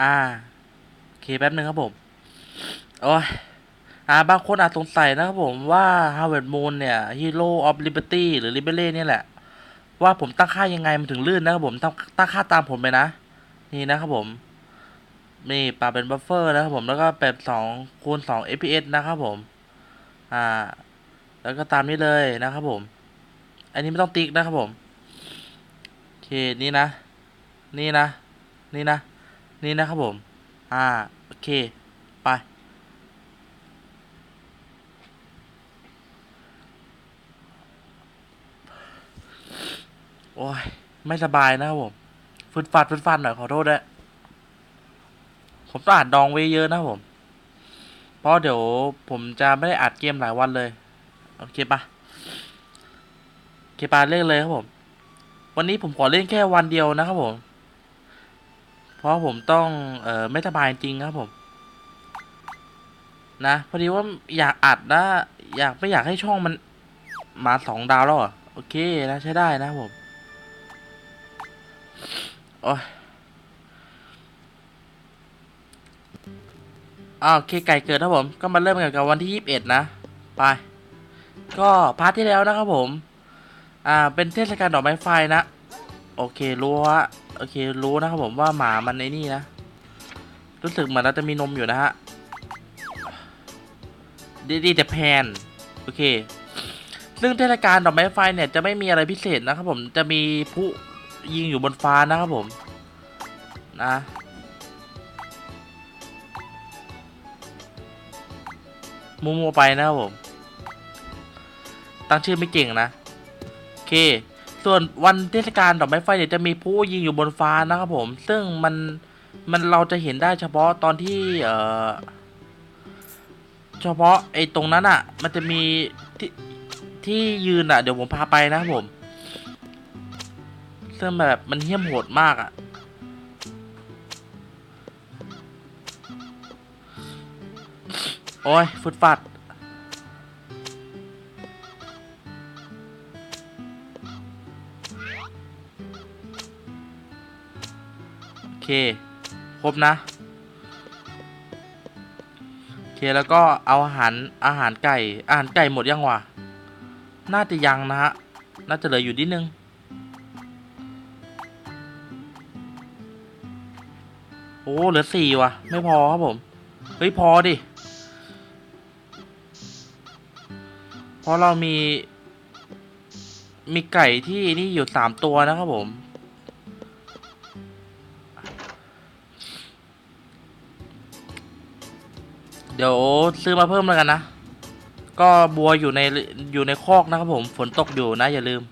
อ่าโอเคแป๊บนึงครับผมโอ้ยอ่าบางคนอาจสงสัยนะครับผมว่า Harvard Moon เนี่ย Hero of Liberty หรือ Liberty เนี่ยแหละ ว่าผมตั้งค่ายังไงมันถึงลื่นนะครับผมตั้งตั้งค่าตามผมไปนะ นี่นะครับผม นี่ปรับเป็นบัฟเฟอร์นะครับผมแล้วก็เป็นสองคูณสอง fps นะครับผม อ่า แล้วก็ตามนี้เลยนะครับผม อันนี้ไม่ต้องติ๊กนะครับผม โอเค นี่นะ นี่นะ นี่นะ นี่นะครับผม อ่า โอเค ไป โอ้ย ไม่สบายนะครับผมฟืดฟัดฟืดฟัดหน่อย ขอโทษด้วยผมต้องอัดดองไว้เยอะนะครับผม เพราะเดี๋ยวผมจะไม่ได้อัดเกมหลายวันเลย โอเคปะโอเคปะเล่นเลยครับผม วันนี้ผมขอเล่นแค่วันเดียวนะครับผม ราะผมต้องเออไม่สบายจริงครับผม นะพอดีว่าอยากอัดนะ อยากไม่อยากให้ช่องมันมาสองดาวแล้วอะโอเคนะใช้ได้นะผมโอ้ยอ้าวโอเคไก่เกิดครับผม ก็มาเริ่มกันกับวันที่ยี่สิบเอ็ดนะ ไป ก็พาร์ทที่แล้วนะครับผม อ่า เป็นเทศกาลดอกไม้ไฟนะ โอเครู้ว่าโอเครู้นะครับผมว่าหมามันในนี่นะ รู้สึกเหมือนเราจะมีนมอยู่นะฮะดีดีแต่แพนโอเค ซึ่งเทศกาลดอกไม้ไฟเนี่ยจะไม่มีอะไรพิเศษนะครับผมจะมีพลุยิงอยู่บนฟ้านะครับผม นะมัวๆไปนะครับผม ตั้งชื่อไม่เก่งนะ โอเค ส่วนวันเทศกาลดอกไม้ไฟเนี่ยจะมีพลุยิงอยู่บนฟ้านะครับผม ซึ่งมันมันเราจะเห็นได้เฉพาะตอนที่เอ่อเฉพาะไอ้ตรงนั้นอะ มันจะมีที่ที่ยืนอะ เดี๋ยวผมพาไปนะครับผม ซึ่งแบบมันเหี้ยมโหดมากอะโอ้ยฟุดฟัด คครบนะ โอเคแล้วก็เอาอาหารอาหารไก่ อาหารไก่หมดยังวะ น่าจะยังนะฮะ น่าจะเหลืออยู่นิดนึง โอ้เหลือสี่ว่ะ ไม่พอครับผม เฮ้ย พอดิ เพราะเรามี มีไก่ที่นี่อยู่สามตัวนะครับผม เดี๋ยวซื้อมาเพิ่มแล้วกันนะ ก็บัวอยู่ในอยู่ในคอกนะครับผม ฝนตกอยู่นะ อย่าลืม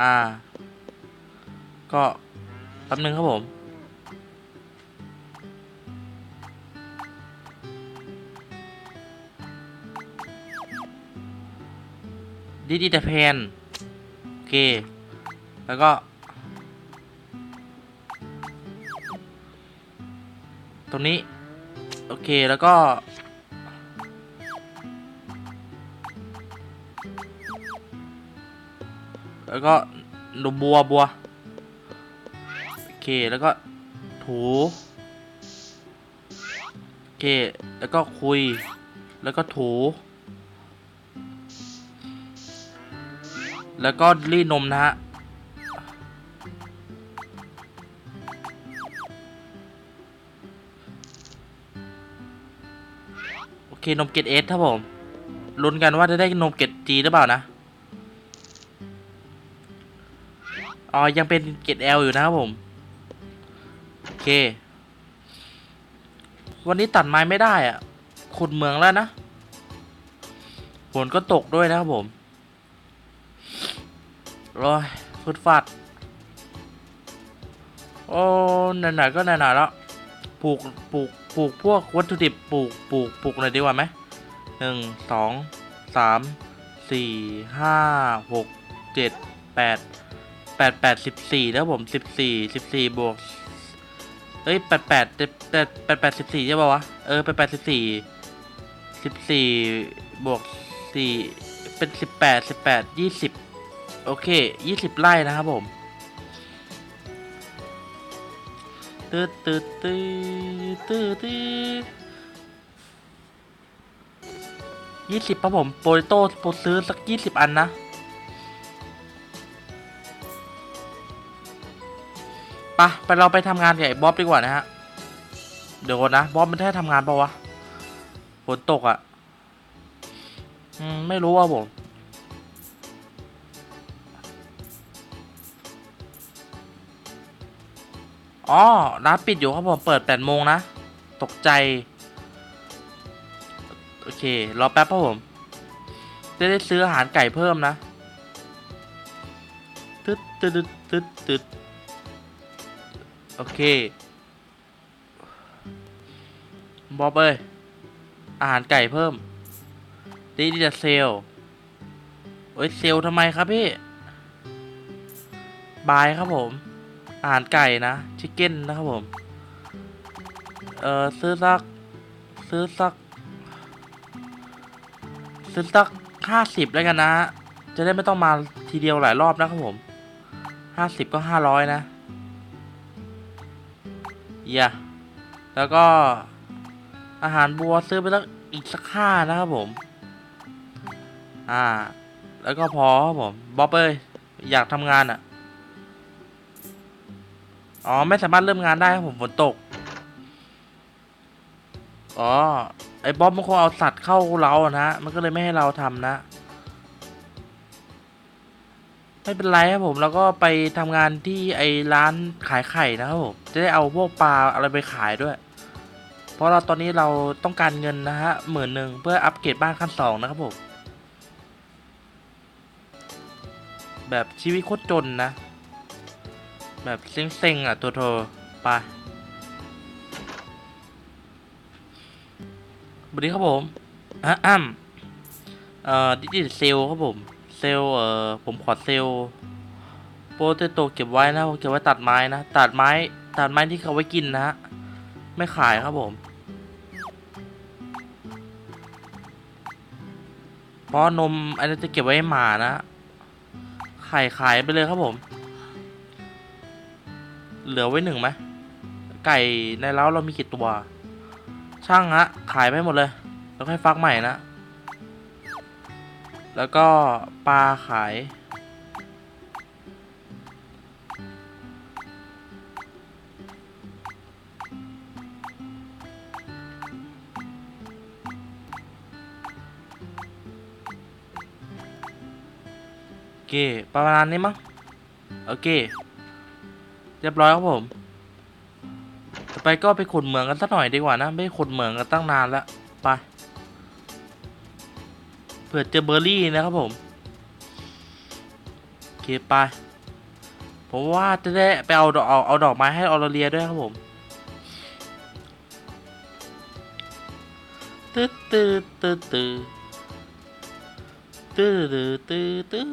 อ่า ก็แป๊บนึงครับผมดีดีแต่แพนโอเค แล้วก็ตรงนี้ โอเคแล้วก็ แล้วก็หนูบัวบัว โอเคแล้วก็ถู โอเค แล้วก็คุย แล้วก็ถู แล้วก็รีดนมนะฮะ คนมเกรดเอสครับผมลุ้นกันว่าจะได้นมเกรดจีหรือเปล่านะอ๋อยังเป็นเกรดเอลอยู่นะครับผมโอเค วันนี้ตัดไม้ไม่ได้อะขุดเมืองแล้วนะฝนก็ตกด้วยนะครับผมโอ้ยฟุดฟัดโอ้หนๆก็หนๆแล้วปลูกปลูก ลูกพวกวัตถุดิบปลูกปลูกปลูกหน่อยดีกว่าไหมหนึ่งสองสามสี่ห้าหกเจ็ดแปดแปดแปดสิบสี่แล้วผมสิบสี่สิบสี่บวกเอ้ยแปดแปดแปดแปดแปดแปดสิบสี่ใช่ป่าวะเออแปดแปดสิบสี่สิบสี่บวกสี่เป็นสิบแปดสิบแปดยี่สิบโอเคยี่สิบไร่นะครับผม ตืดตืดตืดตืดตืดยี่สิบครับผมโปรโต้โปรซื้อสักยี่สิบอันนะปะไปเราไปทำงานกับไอ้บ๊อบดีกว่านะฮะ เดี๋ยวก่อนนะบ๊อบมันได้ทำงานปะวะฝนตกอะ่ะไม่รู้ว่าผม อ๋อร้านปิดอยู่ครับผมเปิดแปดโมงนะ ตกใจ โอเค รอแป๊บครับผม จะได้ซื้ออาหารไก่เพิ่มนะ ตึ๊ดตึ๊ดตึ๊ดตึ๊ดตึ๊ดโอเค บอบเอ้ย อาหารไก่เพิ่มดีดีจะเซลโอ้ยเซลทำไมครับพี่ บายครับผม อาหารไก่นะชิคเก้นนะครับผม เอ่อซื้อสัก ซื้อสัก ซื้อสักห้าสิบแล้วกันนะจะได้ไม่ต้องมาทีเดียวหลายรอบนะครับผมห้าสิบก็ห้าร้อยนะเย่ยแล้วก็อาหารบัวซื้อไปสักอีกสักห้านะครับผม อ่า แล้วก็พอครับผมบ๊อบเอ้ยอยากทำงานอะ อ๋อ ไม่สามารถเริ่มงานได้ครับผมฝนตก อ๋อ ไอ้บ๊อบมันคงเอาสัตว์เข้าเราอะนะ มันก็เลยไม่ให้เราทำนะ ไม่เป็นไรครับผมแล้วก็ไปทำงานที่ไอ้ร้านขายไข่นะครับผม จะได้เอาพวกปลาอะไรไปขายด้วย เพราะเราตอนนี้เราต้องการเงินนะฮะหมื่นหนึ่งเพื่ออัปเกรดบ้านขั้นสองนะครับผม แบบชีวิตโคตรจนนะ แบบเซ็งๆอะ ตัวเธอไปสวัสดีครับผมอะอ้ำเอ่อดิจิตเซลครับผม เซลเอ่อผมขอเซลโปเตโตเก็บไว้นะผมเก็บไว้ตัดไม้นะ ตัดไม้ ตัดไม้ที่เขาไว้กินนะฮะ ไม่ขายครับผมเพราะนมอันนี้จะเก็บไว้ให้หมานะ ไข่ขายไปเลยครับผม เหลือไว้หนึ่งไหมไก่ในเล้าเรามีกี่ตัว ช่างฮะขายไปหมดเลย แล้วค่อยฟักใหม่นะ แล้วก็ปลาขาย โอเค ประมาณนี้มั้งโอเค รียบร้อยครับผมไปก็ไปขุดเหมืองกันสักหน่อยดีกว่านะ ไม่ขุดเหมืองกันตั้งนานแล้วไปเผื่อเจอเบอร์รี่นะครับผมโอเคไปผมว่าจะได้ไปเอาดอกเอาเอาดอกไม้ให้ออรเลียด้วยครับผมตึ๊ดตึ๊ดตึ๊ดตึ๊ดตึ๊ดตึ๊ดตึ๊ด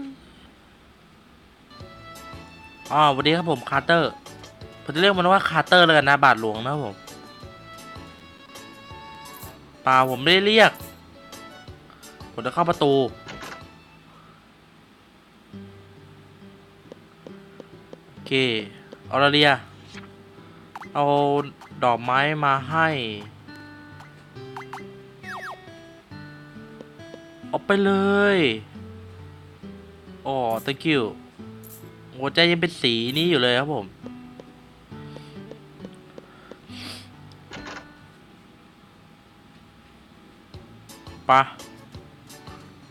อ๋อสวัสดีครับผมคาร์เตอร์ ผมจะเรียกมันว่าคาร์เตอร์แล้วกันนะบาทหลวงนะผมปล่าผมไม่ได้เรียก ผมจะเข้าประตู โอเคออรเลีย เอาดอกไม้มาให้เอาไปเลยอ๋อ thank you หัวใจยังเป็นสีนี้อยู่เลยครับผม ปะ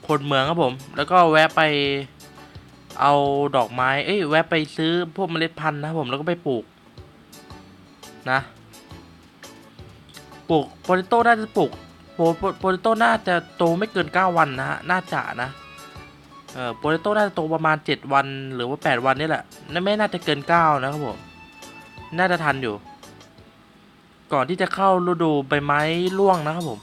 คนเมืองครับผม แล้วก็แวะไปเอาดอกไม้ เอ้ย แวะไปซื้อพวกเมล็ดพันธุ์นะครับผม แล้วก็ไปปลูก นะ ปลูกโปเตโต้น่าจะปลูกโปโปเตโต้น่าจะโตไม่เกิน 9 วันนะฮะ น่าจะนะ เอ่อ โปเตโต้น่าจะโตประมาณ 7 วันหรือว่า 8 วันนี่แหละนไม่น่าจะเกิน 9 นะครับผม น่าจะทันอยู่ ก่อนที่จะเข้าฤดูใบไม้ร่วงนะครับผม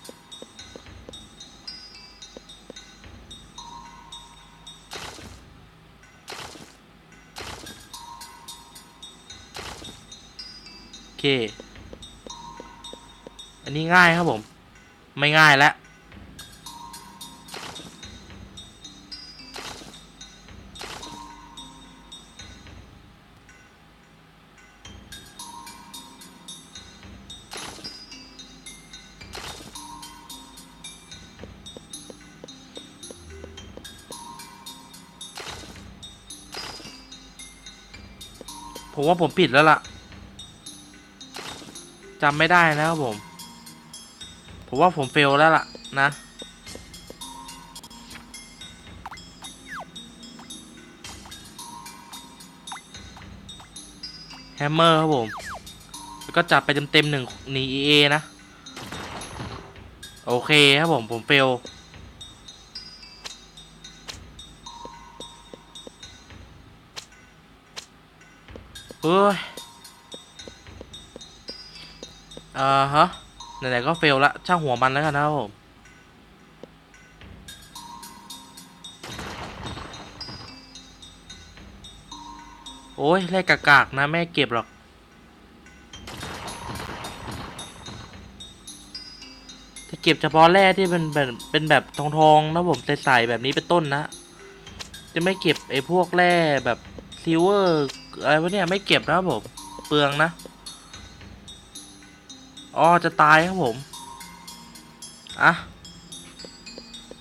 เค อันนี้ง่ายครับผม ไม่ง่ายแล้วผมว่าผมปิดแล้วล่ะ จำไม่ได้นะครับผม ผมว่าผมเฟลแล้วล่ะนะ แฮมเมอร์ครับผม แล้วก็จับไปเต็มๆหนึ่งหนีเอนะ โอเคครับผมผมเฟลเฮ้ย อ่าฮะ ไหนๆก็เฟลละช่างหัวมันแล้วกันนะครับผมโอ้ยแลกกากๆนะ แม่เก็บหรอก จะเก็บเฉพาะแร่ที่เป็นแบบเป็นแบบทองทองๆนะผมใสๆแบบนี้เป็นต้นนะ จะไม่เก็บไอ้พวกแร่แบบซิลเวอร์อะไรวะเนี่ยไม่เก็บนะผม เปลืองนะ อ๋อจะตายครับผม อะ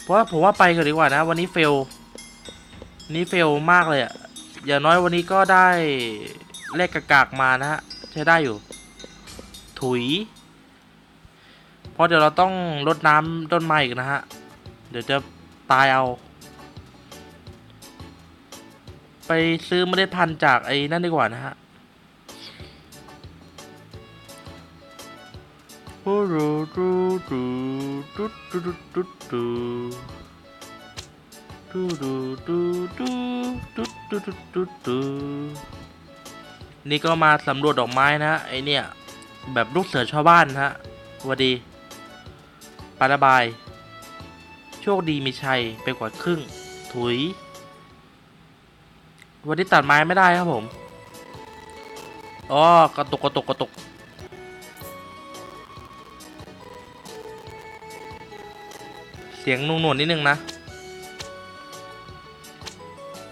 เพราะผมว่าไปก่อนดีกว่านะ วันนี้เฟล นี่เฟลมากเลยอะอย่างน้อยวันนี้ก็ได้เลขกากๆมานะฮะ ใช้ได้อยู่ ถุย เพราะเดี๋ยวเราต้องรดน้ำต้นไม้อีกนะฮะ เดี๋ยวจะตายเอา ไปซื้อเมล็ดพันธุ์จากไอ้นั่นดีกว่านะฮะ ดูดูดูดูดูดูดูดูดูดูดูดูดูดูดูดูดูนี่ก็มาสำรวจดอกไม้นะไอเนี่ย แบบลูกเสือชาวบ้านนะฮะวัสดีปาระบาย โชคดีมีชัยไปกว่าครึ่ง ถุย วันนี้ตัดไม้ไม่ได้ครับผม อ๋อกระตุกกระตุกกระตุก สียงนุ่งนวดนิดนึงนะ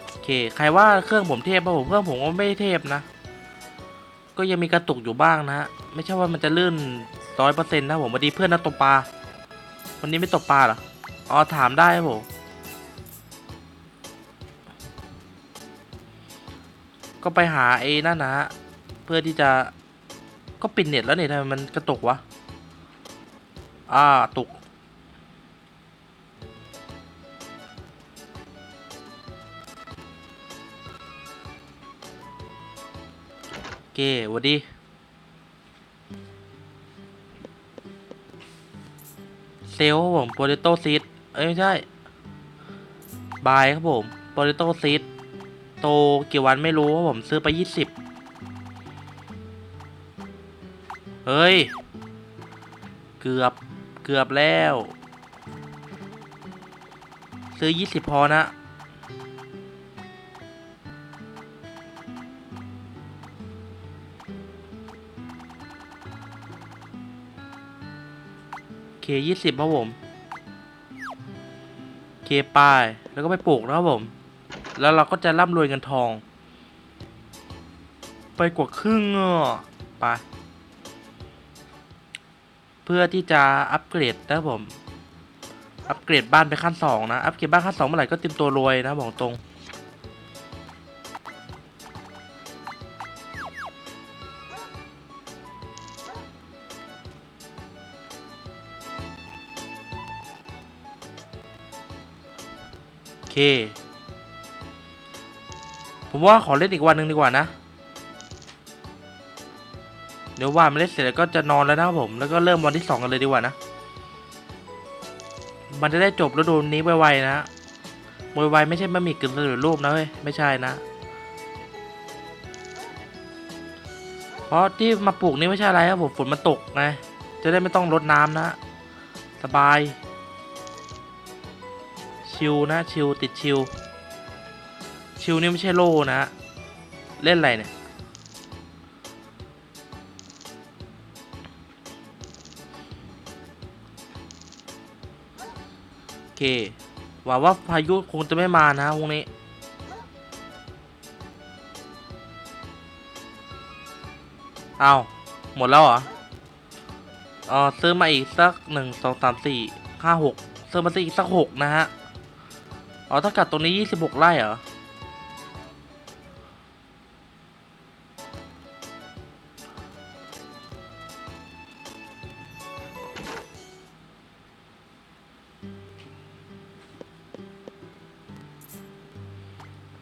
โอเคใครว่าเครื่องผมเทพป่ะผมเครื่องผมก็ไม่เทพนะ ก็ยังมีกระตุกอยู่บ้างนะฮะไม่ใช่ว่ามันจะลื่นร้อยเปอร์เซ็นต์นะผมวันนี้เพื่อนนักตกปลาวันนี้ไม่ตกปลาเหรออ๋อถามได้ผมก็ไปหาไอ้นั่นนะฮะเพื่อที่จะก็ปิดเน็ตแล้วเนี่ยทำไมมันกระตุกวะอ่าตุก เคหวัสดี เซลครับผมโปเตโต้ซีดเอ้ย ไม่ใช่ บายครับผมโปเตโต้ซีดโตกี่วันไม่รู้ครับผมซื้อไปยี่สิบเฮ้ย เกือบเกือบแล้ว ซื้อยี่สิบพอนะ เคยี่สิบครับผมเคป้ายแล้วก็ไปปลูกนะครับผม แล้วเราก็จะร่ำรวยเงินทอง ไปกว่าครึ่งอะไปเพื่อที่จะอัปเกรดนะครับผม อัปเกรดบ้านไปขั้นสองนะ อัปเกรดบ้านขั้นสองเมื่อไหร่ก็เตรียมตัวรวยนะบอกตรง เค ผมว่าขอเล่นอีกวันหนึ่งดีกว่านะ เดี๋ยวว่าไม่เล่นเสร็จแล้วก็จะนอนแล้วนะครับผม แล้วก็เริ่มวันที่สองกันเลยดีกว่านะ มันจะได้จบฤดูนี้ไวๆนะไวๆไม่ใช่บะหมี่กึ่งสำเร็จรูปนะเว้ย ไม่ใช่นะ เพราะที่มาปลูกนี่ไม่ใช่อะไรครับผม ฝนมันตกไง จะได้ไม่ต้องรดน้ำนะ สบาย ชิวนะชิวติดชิว ชิวนี่ไม่ใช่โลนะ เล่นอะไรเนี่ย โอเคหวังว่าพายุคงจะไม่มานะวงนี้เอาหมดแล้วเหรอเออซื้อมาอีกสักหนึ่งสองสามสี่ห้าหกซื้อมาอีกสักหกนะฮะ อ๋อถ้ากัดตรงนี้ยี่สิบหกไร่เหรอ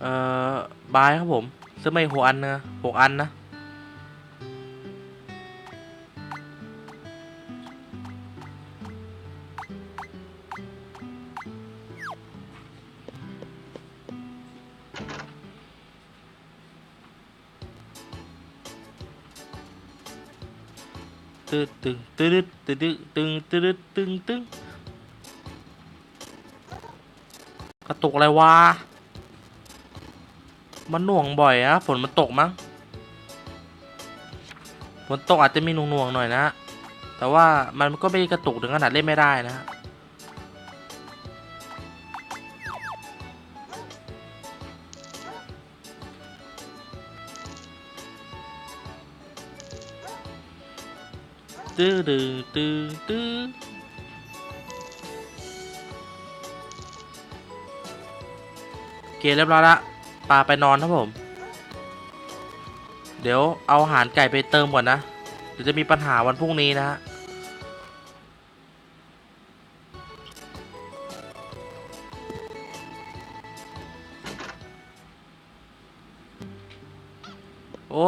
เอ่อบายครับผม ซื้อไม่หกอันนะหกอันนะ ตึ๊ดตึงตึ๊ดตึ๊ดตึงตึ๊ดตึงตึงกระตุกอะไรวะ มันหน่วงบ่อยอะฝนมันตกมั้ง ฝนตกอาจจะมีหน่วงๆหน่อยนะ แต่ว่ามันก็ไม่กระตุกถึงขนาดเล่นไม่ได้นะ ตื้อดื้อตื้อตื้อเคเรียบร้อยละปลาไปนอนครับผม เดี๋ยวเอาอาหารไก่ไปเติมก่อนนะ เดี๋ยวจะมีปัญหาวันพรุ่งนี้นะฮะโอ้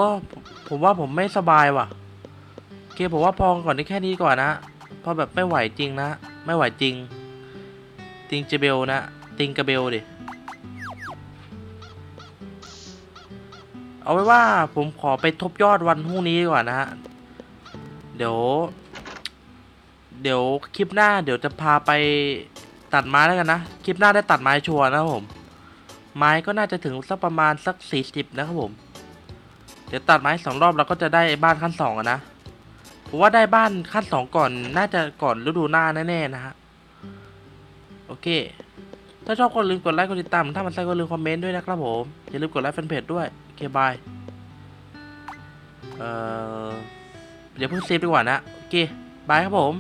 ผมว่าผมไม่สบายว่ะ เคผมว่าพอก่อนที่แค่นี้ก่อนนะพราะแบบไม่ไหวจริงนะ ไม่ไหวจริง ติงเจเบลนะ ติงกระเบลดิ เอาไว้ว่าผมขอไปทบยอดวันพรุ่งนี้ก่อนนะฮะ เดี๋ยว เดี๋ยวคลิปหน้าเดี๋ยวจะพาไปตัดไม้แล้วกันนะ คลิปหน้าได้ตัดไม้ชัวร์นะครับผม ไม้ก็น่าจะถึงสักประมาณสักสี่สิบนะครับผม เดี๋ยวตัดไม้สองรอบเราก็จะได้บ้านขั้นสองนะ ผมว่าได้บ้านขั้นสองก่อนน่าจะก่อนฤดูหน้าแน่ๆนะฮะโอเค ถ้าชอบก็ลืมกดไลค์กดติดตาม ถ้ามันใช่ก็ลืมคอมเมนต์ด้วยนะครับผม อย่าลืมกดไลค์แฟนเพจด้วยโอเคบายเอ่อเดี๋ยวเพิ่งเซฟดีกว่านะ โอเค บายครับผม